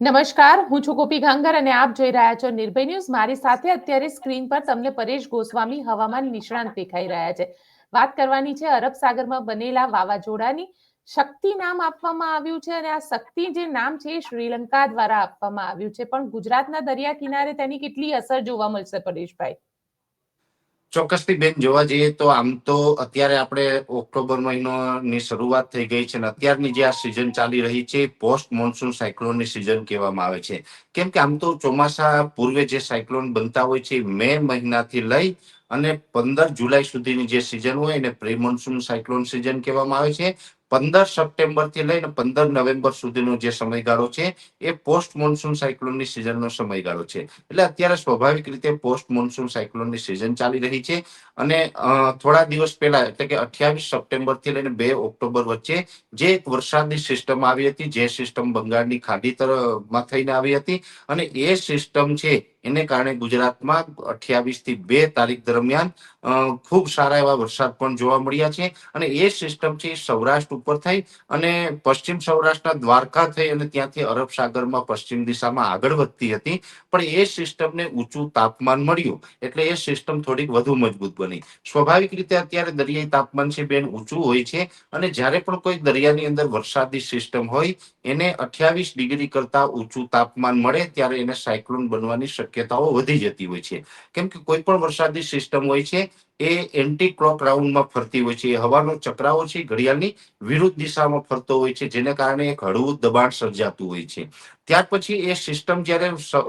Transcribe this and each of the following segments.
નમસ્કાર, હું છું ગોપી ગાંગર અને આપ જોઈ રહ્યા છો નિર્ભય ન્યૂઝ. મારી સાથે અત્યારે સ્ક્રીન પર તમને પરેશ ગોસ્વામી, હવામાન નિષ્ણાંત દેખાઈ રહ્યા છે. વાત કરવાની છે અરબ સાગરમાં બનેલા વાવાઝોડાની. શક્તિ નામ આપવામાં આવ્યું છે અને આ શક્તિ જે નામ છે શ્રીલંકા દ્વારા આપવામાં આવ્યું છે. પણ ગુજરાતના દરિયા કિનારે તેની કેટલી અસર જોવા મળશે પરેશભાઈ? ચોક્કસથી બેન, જોવા જઈએ તો આમ તો અત્યારે આપણે ઓક્ટોબર મહિનોની શરૂઆત થઈ ગઈ છે અને અત્યારની જે આ સિઝન ચાલી રહી છે પોસ્ટ મોન્સૂન સાયક્લોનની સિઝન કહેવામાં આવે છે. કેમ કે આમ તો ચોમાસા પૂર્વે જે સાયક્લોન બનતા હોય છે મે મહિનાથી લઈ અને પંદર જુલાઈ સુધીની જે સિઝન હોય એને પ્રી મોન્સૂન સાયક્લોન સિઝન કહેવામાં આવે છે. પંદર સપ્ટેમ્બરથી લઈને પંદર નવેમ્બર સુધીનો જે સમયગાળો છે, એ પોસ્ટ મોન્સૂન સાયક્લોનની સિઝનનો સમયગાળો છે. એટલે અત્યારે સ્વાભાવિક રીતે પોસ્ટ મોન્સૂન સાયક્લોનની સિઝન ચાલી રહી છે અને થોડા દિવસ પહેલા, એટલે કે અઠ્યાવીસ સપ્ટેમ્બરથી લઈને બે ઓક્ટોબર વચ્ચે જે એક વરસાદની સિસ્ટમ આવી હતી, જે સિસ્ટમ બંગાળની ખાડી તરફમાં થઈને આવી હતી અને એ સિસ્ટમ છે, એને કારણે ગુજરાતમાં અઠ્યાવીસથી બે તારીખ દરમિયાન ખૂબ સારા એવા વરસાદ પણ જોવા મળ્યા છે અને એ સિસ્ટમ છે સૌરાષ્ટ્ર ઉપર થઈ અને પશ્ચિમ સૌરાષ્ટ્રના દ્વારકા થઈ અને ત્યાંથી અરબ સાગરમાં પશ્ચિમ દિશામાં આગળ વધતી હતી. પણ એ સિસ્ટમને ઊંચું તાપમાન મળ્યું એટલે એ સિસ્ટમ થોડીક વધુ મજબૂત બની. સ્વાભાવિક રીતે અત્યારે દરિયાઈ તાપમાન છે બેન ઊંચું હોય છે અને જ્યારે પણ કોઈ દરિયાની અંદર વરસાદી સિસ્ટમ હોય એને અઠ્યાવીસ ડિગ્રી કરતા ઊંચું તાપમાન મળે ત્યારે એને સાયક્લોન બનવાની શક્યતાઓ વધી જતી હોય છે. કેમ કે કોઈ પણ વરસાદી સિસ્ટમ હોય છે, એ એન્ટી ક્લોક રાઉન્ડમાં ફરતી હોય છે. એ હવાનો ચક્રાવો છે, ઘડિયાળની વિરુદ્ધ દિશામાં ફરતો હોય છે, જેને કારણે એક હળવું દબાણ સર્જાતું હોય છે. ત્યાર પછી એ સિસ્ટમ જ્યારે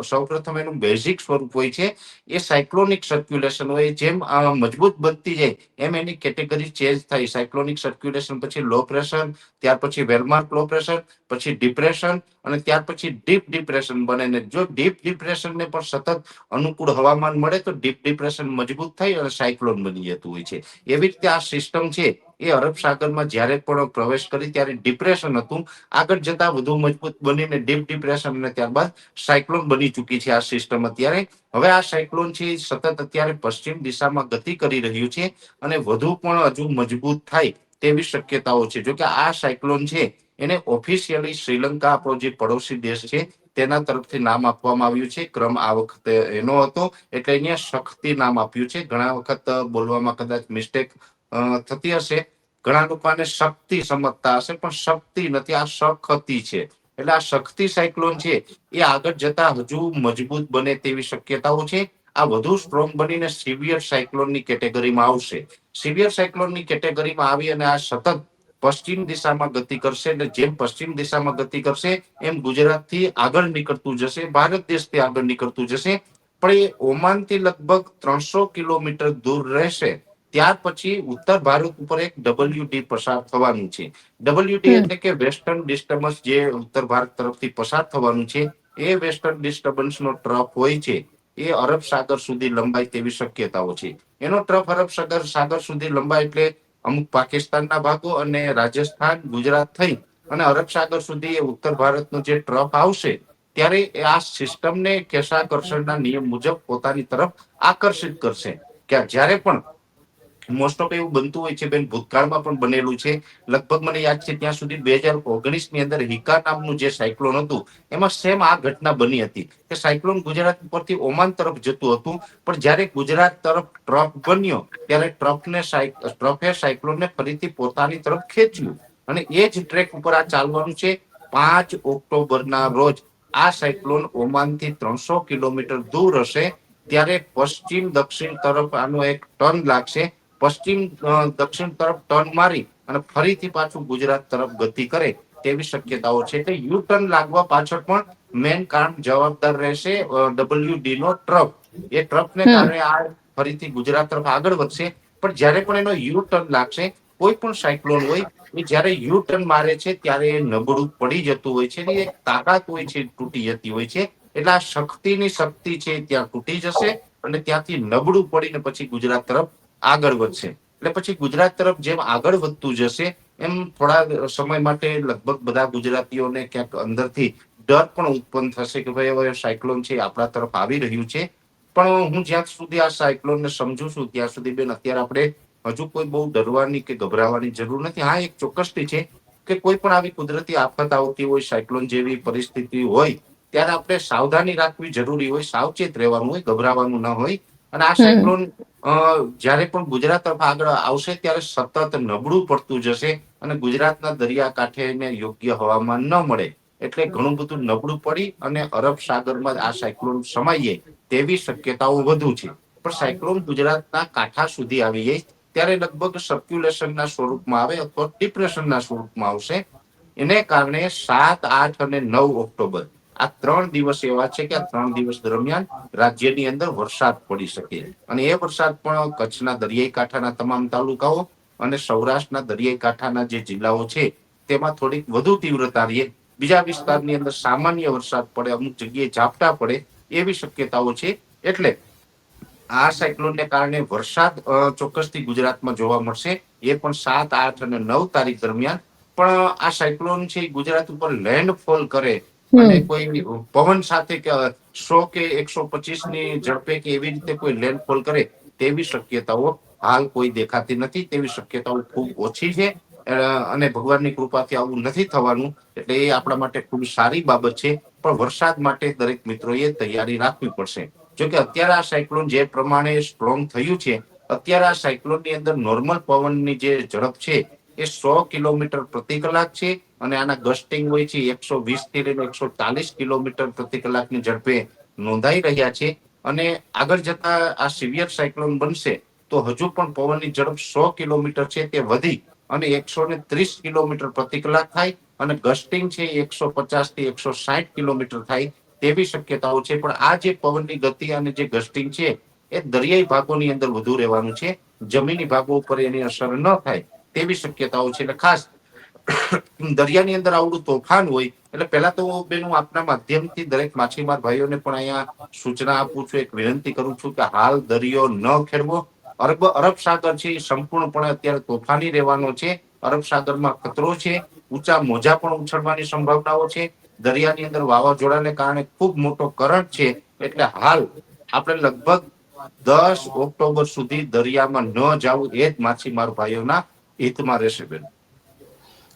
સૌપ્રથમ એનું બેઝિક સ્વરૂપ હોય છે, એ સાયક્લોનિક સર્ક્યુલેશન હોય, જેમ મજબૂત બનતી જાય, એમ એની કેટેગરી ચેન્જ થાય. સાયક્લોનિક સર્ક્યુલેશન પછી લો પ્રેશર ત્યાર પછી વેલમાર્ક લો પ્રેશર પછી ડિપ્રેશન અને ત્યાર પછી ડીપ ડિપ્રેશન બને ને જો ડીપ ડિપ્રેશનને પણ સતત અનુકૂળ હવામાન મળે તો ડીપ ડિપ્રેશન મજબૂત થાય અને સાયક્લોન બની જતું હોય છે. એવી રીતે આ સિસ્ટમ છે. એ અરબ સાગરમાં જ્યારે પણ પ્રવેશ કરી ત્યારે ડિપ્રેશન હતું. આગળ જતા વધુ મજબૂત બનીને ડીપ ડિપ્રેશન અને ત્યારબાદ સાયક્લોન બની ચૂકી છે આ સિસ્ટમ અત્યારે. હવે આ સાયક્લોન છે સતત અત્યારે પશ્ચિમ દિશામાં ગતિ કરી રહ્યું છે અને વધુ પણ હજુ મજબૂત થાય તેવી શક્યતાઓ છે. જોકે આ સાયક્લોન છે એને ઓફિશિયલી શ્રીલંકા, આપણો જે પડોશી દેશ છે, તેના તરફથી નામ આપવામાં આવ્યું છે. ક્રમ આ વખતે એનો હતો. એટલે અહીંયા શક્તિ નામ આપ્યું છે. ઘણા વખત બોલવામાં કદાચ મિસ્ટેક થતી હશે. ઘણા લોકોને શક્તિ સમજતા હશે, પણ શક્તિ નથી. આ શક્તિ છે. એટલે આ શક્તિ સાયક્લોન છે, એ આગળ જતા હજુ મજબૂત બને તેવી શક્યતાઓ છે. આ વધુ સ્ટ્રોંગ બનીને સિવિયર સાયક્લોનની કેટેગરીમાં આવશે. સિવિયર સાયક્લોનની કેટેગરીમાં આવી અને આ સતત પશ્ચિમ દિશામાં ગતિ કરશે અને જેમ પશ્ચિમ દિશામાં ગતિ કરશે, એમ ગુજરાતથી આગળ નીકળતું જશે, ભારત દેશથી આગળ નીકળતું જશે. પણ એ ઓમાનથી લગભગ ત્રણસો કિલોમીટર દૂર રહેશે. ત્યાર પછી ઉત્તર ભારત ઉપર એક ડબલ્યુડી પસાર થવાનું છે. ડબલ્યુડી એટલે કે વેસ્ટર્ન ડિસ્ટર્બન્સ જે ઉત્તર ભારત તરફથી પસાર થવાનું છે એ વેસ્ટર્ન ડિસ્ટર્બન્સ નો ટ્રફ હોય છે. એ અરબ સાગર સુધી લંબાય તેવી શક્યતાઓ છે. એનો ટ્રફ અરબ સાગર સાગર સુધી લંબાય એટલે અમુક પાકિસ્તાનના ભાગો અને રાજસ્થાન ગુજરાત થઈ અને અરબ સાગર સુધી એ ઉત્તર ભારતનો જે ટ્રફ આવશે ત્યારે આ સિસ્ટમને કેશાકર્ષણના નિયમ મુજબ પોતાની તરફ આકર્ષિત કરશે. કે જ્યારે પણ મોસ્ટ ઓફ એવું બનતું હોય છે બેન, ભૂતકાળમાં પણ બનેલું છે. લગભગ મને યાદ છે ત્યાં સુધી બે હજાર ઓગણીસની અંદર હિકા નામનું જે સાયક્લોન હતું, એમાં સેમ આ ઘટના બની હતી. કે સાયક્લોન ગુજરાત ઉપરથી ઓમાન તરફ જતું હતું, પણ જ્યારે ગુજરાત તરફ ટ્રફ બન્યો, ત્યારે ટ્રફને ટ્રફે સાયક્લોનને ફરીથી પોતાની તરફ ખેંચ્યું. અને એ જ ટ્રેક ઉપર આ ચાલવાનું છે પાંચ ઓક્ટોબરના રોજ. આ સાયક્લોન ઓમાનથી ત્રણસો કિલોમીટર દૂર હશે, ત્યારે પશ્ચિમ દક્ષિણ તરફ આનો એક ટર્ન લાગશે પશ્ચિમ દક્ષિણ તરફ ટર્ન મારી અને ફરીથી પાછું ગુજરાત તરફ ગતિ કરે તેવી શક્યતાઓ છે. એટલે યુ ટર્ન લાગવા પાછળ પણ મેન કારણ જવાબદાર રહેશે ડબલ્યુડી નો ટ્રક એ ટ્રકને કારણે આ ફરીથી ગુજરાત તરફ આગળ વધશે. પણ જ્યારે પણ એનો યુ ટર્ન લાગશે કોઈ પણ સાયક્લોન હોય એ જ્યારે યુ ટર્ન મારે છે ત્યારે એ નબળું પડી જતું હોય છે એક તાકાત હોય છે તૂટી જતી હોય છે. એટલે આ શક્તિની શક્તિ છે ત્યાં તૂટી જશે અને ત્યાંથી નબળું પડીને પછી ગુજરાત તરફ આગળ વધશે. એટલે પછી ગુજરાત તરફ જેમ આગળ વધતું જશે, એમ થોડા સમય માટે લગભગ બધા ગુજરાતીઓને ક્યાંક અંદરથી ડર પણ ઉત્પન્ન થશે કે ભાઈ હવે સાયક્લોન છે આપણા તરફ આવી રહ્યું છે. પણ હું જ્યાં સુધી આ સાયક્લોનને સમજુ છું, ત્યાં સુધી બેન અત્યારે આપણે હજુ કોઈ બહુ ડરવાની કે ગભરાવાની જરૂર નથી. હા, એક ચોક્કસથી છે કે કોઈ પણ આવી કુદરતી આફત આવતી હોય, સાયક્લોન જેવી પરિસ્થિતિ હોય, ત્યારે આપણે સાવધાની રાખવી જરૂરી હોય, સાવચેત રહેવાનું હોય, ગભરાવાનું ન હોય. અને આ સાયક્લોન જ્યારે પણ ગુજરાત તરફ આગળ આવશે ત્યારે સતત નબળું પડતું જશે અને ગુજરાતના દરિયાકાંઠે યોગ્ય હવામાન ન મળે. એટલે ઘણું બધું નબળું પડી અને અરબ સાગરમાં આ સાયક્લોન સમાઈએ તેવી શક્યતાઓ વધુ છે. પણ સાયક્લોન ગુજરાતના કાંઠા સુધી આવી જાય ત્યારે લગભગ સર્ક્યુલેશનના સ્વરૂપમાં આવે અથવા ડિપ્રેશનના સ્વરૂપમાં આવશે. એને કારણે સાત આઠ અને નવ ઓક્ટોબર આ ત્રણ દિવસ એવા છે કે આ ત્રણ દિવસ દરમિયાન રાજ્યની અંદર વરસાદ પડી શકે. અને એ વરસાદ પણ કચ્છના દરિયાઈ કાંઠાના તમામ તાલુકાઓ અને સૌરાષ્ટ્રના દરિયાઈ કાંઠાના જે જિલ્લાઓ છે, તેમાં થોડીક વધુ તીવ્રતા રહે. બીજા વિસ્તારની અંદર સામાન્ય વરસાદ પડે, અમુક જગ્યાએ ઝાપટા પડે એવી શક્યતાઓ છે. એટલે આ સાયક્લોનને કારણે વરસાદ ચોક્કસથી ગુજરાતમાં જોવા મળશે. એ પણ સાત, આઠ અને નવ તારીખ દરમિયાન. પણ આ સાયક્લોન છે ગુજરાત ઉપર લેન્ડફોલ કરે અને કોઈ પવન સાથે કે સો કે એકસો પચીસની ઝડપે કે એવી રીતે કોઈ લેન્ડફોલ કરે તેવી શક્યતાઓ હાલ કોઈ દેખાતી નથી. તેવી શક્યતાઓ ખૂબ ઓછી છે. અને ભગવાનની કૃપાથી આવું નથી થવાનું. એટલે એ આપણા માટે ખૂબ સારી બાબત છે. પણ વરસાદ માટે દરેક મિત્રોએ તૈયારી રાખવી પડશે. જોકે અત્યારે આ સાયક્લોન જે પ્રમાણે સ્ટ્રોંગ થયું છે અત્યારે આ સાયક્લોનની અંદર નોર્મલ પવનની જે ઝડપ છે એ સો કિલોમીટર પ્રતિ કલાક છે અને આના ગસ્ટિંગ હોય છે એકસો વીસથી લઈને એકસો ચાલીસ કિલોમીટર પ્રતિ કલાકની ઝડપે નોંધાઈ રહ્યા છે. અને આગળ જતા આ સિવિયર સાયક્લોન બનશે તો હજુ પણ પવનની ઝડપ સો કિલોમીટર છે તે વધી અને એકસો ને ત્રીસ કિલોમીટર પ્રતિ કલાક થાય અને ગસ્ટિંગ છે એકસો પચાસથી એકસો સાઠ કિલોમીટર થાય તેવી શક્યતાઓ છે. પણ આ જે પવનની ગતિ અને જે ગસ્ટિંગ છે એ દરિયાઈ ભાગોની અંદર વધુ રહેવાનું છે. જમીની ભાગો ઉપર એની અસર ન થાય. તેવી શક્યતાઓ છે. એટલે ખાસ દરિયાની અંદર આવડું તોફાન હોય, એટલે પહેલા તો બેન હું આપના માધ્યમથી દરેક માછીમાર ભાઈઓને પણ અહીંયા સૂચના આપું છું, એક વિનંતી કરું છું કે હાલ દરિયો ન ખેડવો. અરબ અરબ સાગર છે, એ સંપૂર્ણપણે અત્યારે તોફાની રહેવાનો છે. અરબ સાગરમાં ખતરો છે, ઊંચા મોજા પણ ઉછળવાની સંભાવનાઓ છે. દરિયાની અંદર વાવાઝોડાને કારણે ખૂબ મોટો કરંટ છે. એટલે હાલ આપણે લગભગ દસ ઓક્ટોબર સુધી દરિયામાં ન જવું એ જ માછીમાર ભાઈઓના હિતમાં રહેશે બેન.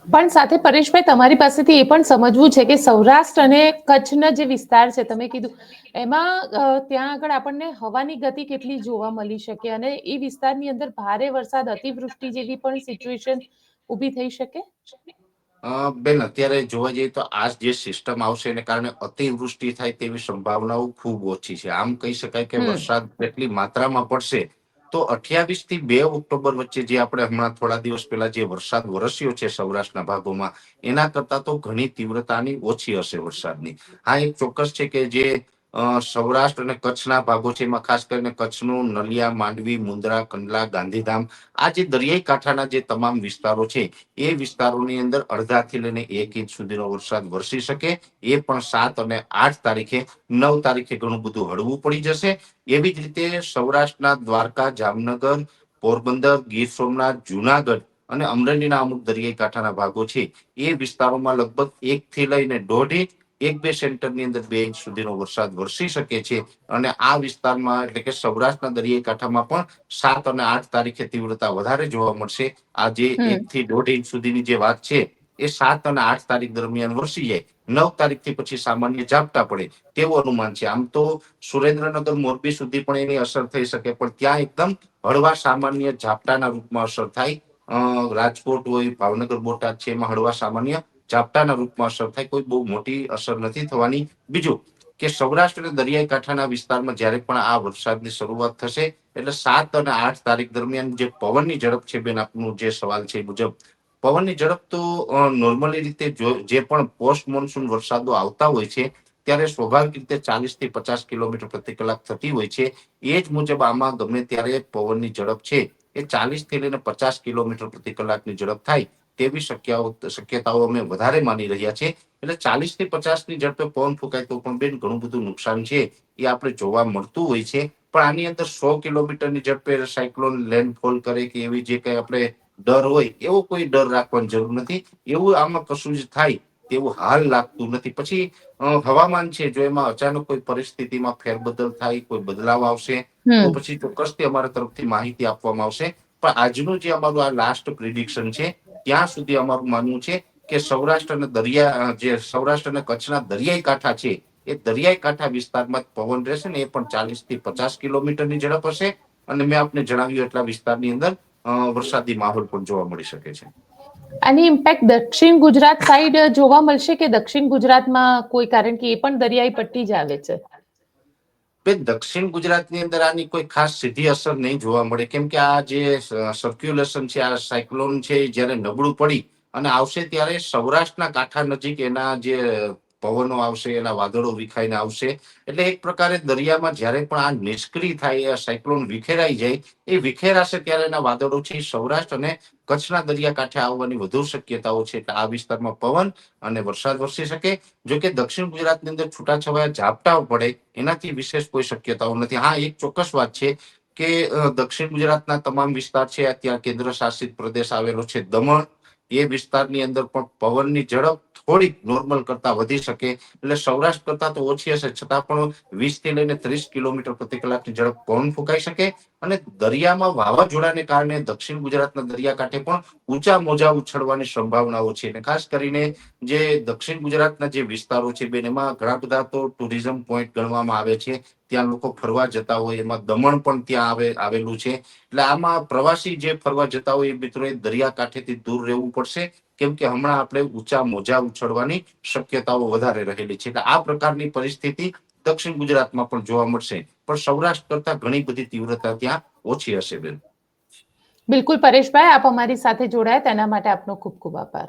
પણ સાથે પરેશભાઈ તમારી પાસેથી એ પણ સમજવું છે કે સૌરાષ્ટ્ર અને કચ્છના જે વિસ્તાર છે તમે કીધું એમાં ત્યાં આગળ આપણને હવાની ગતિ કેટલી જોવા મળી શકે અને એ વિસ્તારની અંદર ભારે વરસાદ અતિવૃષ્ટિ જેવી પણ સિચ્યુએશન ઊભી થઈ શકે? બેન અત્યારે જોવા જઈએ તો આ જે સિસ્ટમ આવશે એને કારણે અતિવૃષ્ટિ થાય તેવી સંભાવનાઓ ખૂબ ઓછી છે. આમ કહી શકાય કે વરસાદ જેટલી માત્રામાં પડશે તો અઠ્યાવીસથી બે ઓક્ટોબર વચ્ચે જે આપણે હમણાં થોડા દિવસ પહેલા જે વરસાદ વરસ્યો છે સૌરાષ્ટ્રના ભાગોમાં, એના કરતા તો ઘણી તીવ્રતાની ઓછી હશે વરસાદની. હા એક ચોક્કસ છે કે જે સૌરાષ્ટ્ર અને કચ્છના ભાગો છે એમાં ખાસ કરીને કચ્છનું નલિયા, માંડવી મુંદ્રા કંડલા, ગાંધીધામ, આ જે દરિયાઈ કાંઠાના જે તમામ વિસ્તારો છે, એ વિસ્તારોની અંદર અડધાથી લઈને એક ઇંચ સુધીનો વરસાદ વરસી શકે. એ પણ સાત અને આઠ તારીખે, નવ તારીખે ઘણું બધું હળવું પડી જશે. એવી જ રીતે સૌરાષ્ટ્રના દ્વારકા, જામનગર, પોરબંદર, ગીર સોમનાથ, જુનાગઢ અને અમરેલીના અમુક દરિયાઈ કાંઠાના ભાગો છે, એ વિસ્તારોમાં લગભગ એક થી લઈને દોઢ ઇંચ એક બે સેન્ટરની અંદર બે ઇંચ સુધીનો વરસાદ વરસી શકે છે અને આ વિસ્તારમાં એટલે કે સૌરાષ્ટ્રના દરિયાઈ કાંઠામાં પણ સાત અને આઠ તારીખે તીવ્રતા વધારે જોવા મળશે. આ જે એક થી દોઢ ઇંચ સુધીની જે વાત છે એ સાત અને આઠ તારીખ દરમિયાન વરસી જાય. નવ તારીખથી પછી સામાન્ય ઝાપટા પડે તેવું અનુમાન છે. આમ તો સુરેન્દ્રનગર મોરબી સુધી પણ એની અસર થઈ શકે પણ ત્યાં એકદમ હળવા સામાન્ય ઝાપટાના રૂપમાં અસર થાય. રાજકોટ હોય ભાવનગર બોટાદ છે એમાં હળવા સામાન્ય ઝાપટાના રૂપમાં અસર થાય, કોઈ બહુ મોટી અસર નથી થવાની. બીજું કે સૌરાષ્ટ્ર અને દરિયાઈ કાંઠાના વિસ્તારમાં જ્યારે પણ આ વરસાદની શરૂઆત થશે, એટલે સાત અને આઠ તારીખ દરમિયાન જે પવનની ઝડપ છે બેન, આપનું જે સવાલ છે મુજબ, પવનની ઝડપ તો નોર્મલી રીતે જો- જે પણ પોસ્ટ મોન્સૂન વરસાદો આવતા હોય છે, ત્યારે સ્વાભાવિક રીતે ચાલીસથી પચાસ કિલોમીટર પ્રતિ કલાક થતી હોય છે. એ જ મુજબ આમાં ગમે ત્યારે પવનની ઝડપ છે, એ ચાલીસથી લઈને પચાસ કિલોમીટર પ્રતિ કલાકની ઝડપ થાય. તેવી શક્યતાઓ અમે વધારે માની રહ્યા છે એટલે ચાલીસથી પચાસની ઝડપે પવન ફૂંકાય તો પણ બેન ઘણું બધું નુકસાન છે એ આપણે જોવા મળતું હોય છે. પણ આની અંદર સો કિલોમીટરની ઝડપે સાયક્લોન લેન્ડફોલ કરે કે એવી જે કઈ આપણે ડર હોય એવો કોઈ ડર રાખવાની જરૂર નથી. એવું આમાં કશું જ થાય તેવું હાલ લાગતું નથી. પછી હવામાન છે જો એમાં અચાનક કોઈ પરિસ્થિતિમાં ફેરબદલ થાય કોઈ બદલાવ આવશે તો પછી ચોક્કસથી અમારા તરફથી માહિતી આપવામાં આવશે. પણ આજનું જે અમારું આ લાસ્ટ પ્રિડિક્શન છે ત્યાં સુધી અમારું માનવું છે કે સૌરાષ્ટ્ર અને દરિયા જે સૌરાષ્ટ્ર અને કચ્છના દરિયાઈ કાંઠા છે, એ દરિયાઈ કાંઠા વિસ્તારમાં પવન રહેશે ને એ પણ ચાલીસથી પચાસ કિલોમીટરની ઝડપ હશે. અને મેં આપને જણાવ્યું એટલા વિસ્તારની અંદર વરસાદી માહોલ પણ જોવા મળી શકે છે. આની ઇમ્પેક્ટ દક્ષિણ ગુજરાત સાઈડ જોવા મળશે કે દક્ષિણ ગુજરાતમાં કોઈ? કારણ કે એ પણ દરિયાઈ પટ્ટી જ આવે છે. બેન દક્ષિણ ગુજરાતની અંદર આની કોઈ ખાસ સીધી અસર નહીં જોવા મળે. કેમ કે આ જે સર્ક્યુલેશન છે, આ સાયક્લોન છે જ્યારે નબળું પડી અને આવશે ત્યારે સૌરાષ્ટ્રના કાંઠા નજીક એના જે પવનો આવશે, એના વાદળો વિખાઈને આવશે. એટલે એક પ્રકારે દરિયામાં જ્યારે પણ આ નિષ્ક્રિય થાય આ સાયક્લોન વિખેરાઈ જાય, એ વિખેરાશે ત્યારે એના વાદળો છે સૌરાષ્ટ્ર અને કચ્છના દરિયાકાંઠે આવવાની વધુ શક્યતાઓ છે. એટલે આ વિસ્તારમાં પવન અને વરસાદ વરસી શકે. જો કે દક્ષિણ ગુજરાતની અંદર છૂટાછવાયા ઝાપટાઓ પડે, એનાથી વિશેષ કોઈ શક્યતાઓ નથી. હા, એક ચોક્કસ વાત છે કે દક્ષિણ ગુજરાતના તમામ વિસ્તાર છે, ત્યાં કેન્દ્ર શાસિત પ્રદેશ આવેલો છે દમણ એ વિસ્તારની અંદર પણ પવનની ઝડપ થોડીક નોર્મલ કરતા વધી શકે. એટલે સૌરાષ્ટ્ર કરતા તો ઓછી હશે. છતાં પણ વીસથી લઈને ત્રીસ કિલોમીટર પ્રતિ કલાકની ઝડપ પવન ફૂંકાઈ શકે. અને દરિયામાં વાવાઝોડાને કારણે દક્ષિણ ગુજરાતના દરિયાકાંઠે પણ ઊંચા મોજા ઉછળવાની સંભાવનાઓ છે. અને ખાસ કરીને જે દક્ષિણ ગુજરાતના જે વિસ્તારો છે બેન, એમાં ઘણા બધા તો ટુરિઝમ પોઈન્ટ ગણવામાં આવે છે. ત્યાં લોકો ફરવા જતા હોય, એમાં દમણ પણ ત્યાં આવે, આવેલું છે. એટલે આમાં પ્રવાસી જે ફરવા જતા હોય, એ મિત્રોએ દરિયાકાંઠેથી દૂર રહેવું પડશે. કેમ કે હમણાં આપણે ઊંચા મોજા ઉછળવાની શક્યતાઓ વધારે રહેલી છે. એટલે આ પ્રકારની પરિસ્થિતિ દક્ષિણ ગુજરાતમાં પણ જોવા મળશે. પણ સૌરાષ્ટ્ર કરતા ઘણી બધી તીવ્રતા ત્યાં ઓછી હશે બેન. બિલકુલ પરેશભાઈ, આપ અમારી સાથે જોડાયા. તેના માટે આપનો ખૂબ ખૂબ આભાર.